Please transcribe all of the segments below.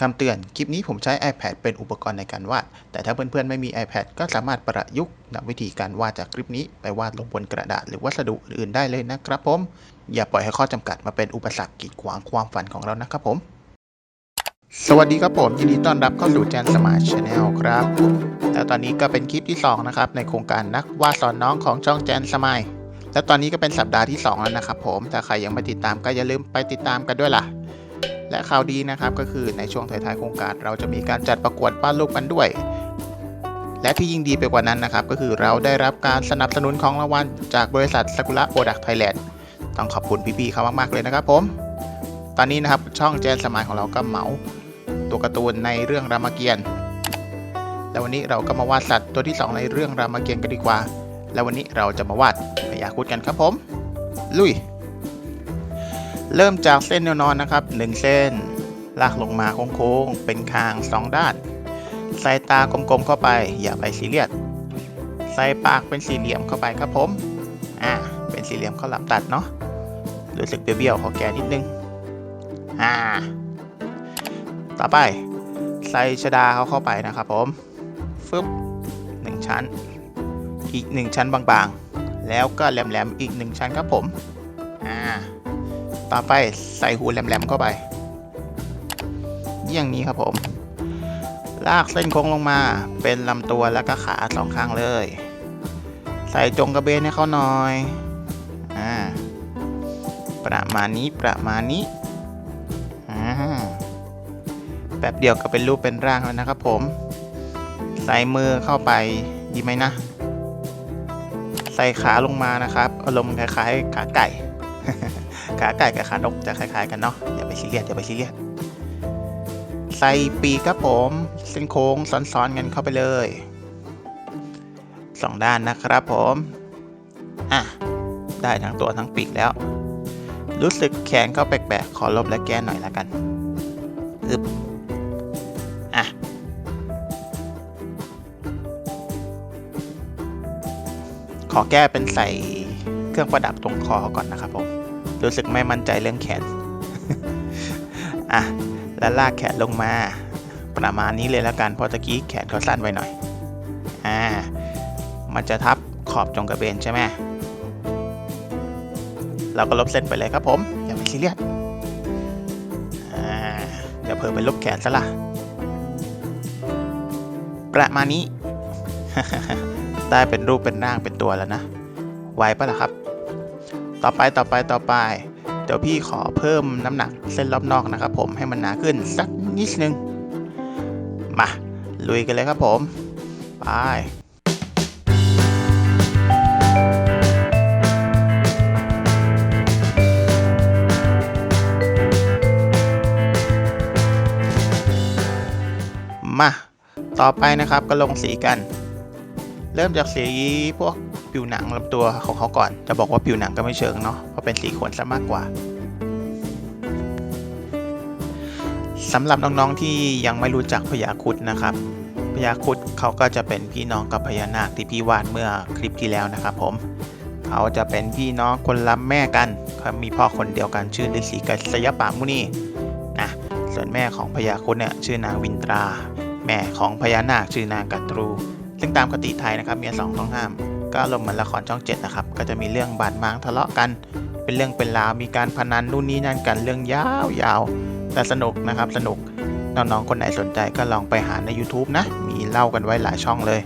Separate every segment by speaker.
Speaker 1: คำเตือน คลิปนี้ผมใช้ iPad เป็นอุปกรณ์ในการวาด แต่ถ้าเพื่อนๆ ไม่มี iPad ก็สามารถประยุกต์นำวิธีการวาดจากคลิปนี้ไปวาดลงบนกระดาษหรือวัสดุอื่นๆได้เลยนะครับผม อย่าปล่อยให้ข้อจำกัดมาเป็นอุปสรรคกีดขวางความฝันของเรานะครับผม สวัสดีครับผม ยินดีต้อนรับเข้าสู่แจนสมาร์ทชาแนลครับ แล้วตอนนี้ก็เป็นคลิปที่ 2 นะครับ ในโครงการนักวาดสอนน้องของช่องแจนสมาย แล้วตอนนี้ก็เป็นสัปดาห์ที่ 2 แล้วนะครับผม ถ้าใครยังไม่ติดตามก็อย่าลืมไปติดตามกันด้วยล่ะ และข่าวดีนะครับก็คือในช่วงท้ายๆโครงการ เราจะมีการจัดประกวดวาดรูปกันด้วย และที่ยิ่งดีไปกว่านั้นนะครับก็คือเราได้รับการสนับสนุนของรางวัลจากบริษัทสกุระโปรดักต์ไทยแลนด์ต้องขอบคุณพี่ๆเขามากๆเลยนะครับผม ตอนนี้นะครับช่องแจนสมายของเราก็เหมาตัวการ์ตูนในเรื่องรามเกียรติ์แล้ววันนี้เราก็มาวาดสัตว์ตัวที่ 2 ในเรื่องรามเกียรติ์กันดีกว่า แล้ววันนี้เราจะมาวาด พญาคุดกันครับผม ลุย เริ่มจากเส้นแนวนอนนะครับ 1 เส้น ลากลงมาโค้งๆ เป็นคาง 2 ด้าน ใส่ตากลมๆเข้าไป อย่าไปซีเรียส ใส่ปากเป็นสี่เหลี่ยมเข้าไปครับผม อ่า เป็นสี่เหลี่ยมข้าวหลามตัดเนาะ รู้สึกเบี้ยวๆขอแกนิดนึง อ่า ต่อไป ใส่ชดาเขาเข้าไปนะครับผม ฟึบหนึ่งชั้นอีกหนึ่งชั้นบางๆ แล้วก็แหลมๆอีกหนึ่งชั้นครับผม อ่า ต่อไปใส่หูแหลมๆเข้าไป อย่างนี้ครับผม ลากเส้นโค้งลงมาเป็นลำตัวแล้วก็ขาสองข้างเลย ใส่จงกระเบนให้เขาหน่อย อ่า ประมาณนี้ประมาณนี้ อ่าแป๊บเดียวก็เป็นรูปเป็นร่างแล้วนะครับผม ใส่มือเข้าไปดีไหมนะ ใส่ขาลงมานะครับอารมณ์คล้ายๆ ขาไก่ ขาไก่กับขานกจะคล้ายๆ กันเนาะอย่าไปซีเรียสอย่าไปซีเรียสใส่ปีกครับผมเส้นโค้งซ้อนๆกันเข้าไปเลยสองด้านนะครับผมอะได้ทั้งตัวทั้งปีกแล้ว รู้สึกแขนเขาแปลกๆขอลบและแก้หน่อยละกัน อแก้เป็นใส่เครื่องประดับตรงคอก่อนนะครับผม รู้สึกไม่มั่นใจเรื่องแขน อะ แล้วลากแขนลงมา ประมาณนี้เลยแล้วกัน เพราะตะกี้แขนเขาสั้นไปหน่อย อ่า มันจะทับขอบจงกระเบนใช่ไหมเราก็ลบเส้นไปเลยครับผม อย่าไปซีเรียสอ่าเดี๋ยวเพิ่มไปลบแขนซะละประมาณนี้ ได้เป็นรูปเป็นร่างเป็นตัวแล้วนะ ไวปะล่ะครับ ต่อไปต่อไปต่อไป เดี๋ยวพี่ขอเพิ่มน้ำหนักเส้นรอบนอกนะครับ ผมให้มันหนาขึ้นสักนิดนึง มา ลุยกันเลยครับผม ไปมา ต่อไปนะครับก็ลงสีกัน เริ่มจากสีพวกผิวหนังลำตัวของเขาก่อน จะบอกว่าผิวหนังก็ไม่เชิงเนาะเพราะเป็นสีขนซะมากกว่าสำหรับน้องๆที่ยังไม่รู้จักพญาครุดนะครับพญาครุดเขาก็จะเป็นพี่น้องกับพญานาคที่พี่วาดเมื่อคลิปที่แล้วนะครับผมเขาจะเป็นพี่น้องคนละแม่กันเขามีพ่อคนเดียวกันชื่อฤาษีกัสยปามุนีนะส่วนแม่ของพญาครุดเนี่ยชื่อนางวินตรา แม่ของพญานาคชื่อนางกัตรู ซึ่งตามคติไทยนะครับเมียสองต้องห้าม ก็อารมเหมือนละครช่องเจ็ดนะครับ ก็จะมีเรื่องบาดหมางทะเลาะกัน เป็นเรื่องเป็นราว มีการพนันนู่นนี่นั่นกัน เรื่องยาวๆแต่สนุกนะครับ สนุก น้องๆ คนไหนสนใจก็ลองไปหาใน YouTube นะ มีเล่ากันไว้หลายช่องเลย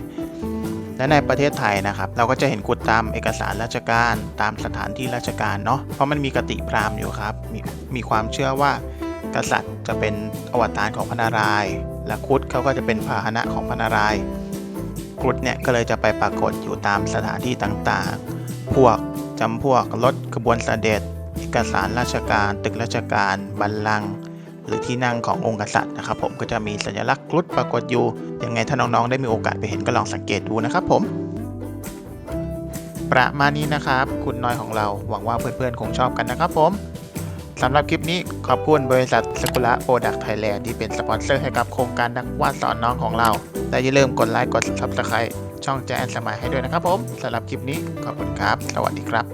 Speaker 1: และในประเทศไทยนะครับ เราก็จะเห็นกุดตามเอกสารราชการ ตามสถานที่ราชการเนาะ เพราะมันมีกติพราหมณ์อยู่ครับ มีมีความเชื่อว่ากษัตริย์จะเป็นอวตารของพระนารายณ์และคุดเขาก็จะเป็นพาหนะของพระนารายณ์ ครุฑเนี่ยก็เลยจะไปปรากฏอยู่ตามสถานที่ต่างๆ พวกจำพวกรถขบวนเสด็จ เอกสารราชการ ตึกราชการ บัลลังก์หรือที่นั่งขององค์กษัตริย์นะครับผมก็จะมีสัญลักษณ์ครุฑปรากฏอยู่ ยังไงถ้าน้องๆได้มีโอกาสไปเห็นก็ลองสังเกตดูนะครับผมประมาณนี้นะครับ คุณน้อยของเราหวังว่าเพื่อนๆคงชอบกันนะครับผม สำหรับคลิปนี้ขอบคุณบริษัทสกุละโปรดักต์ไทยแลนด์ที่เป็นสปอนเซอร์ให้กับโครงการนักวาดสอนน้องของเรา และอย่าลืมกดไลค์กด Subscribe ช่องแจนสมัยให้ด้วยนะครับผมสำหรับคลิปนี้ขอบคุณครับ สวัสดีครับ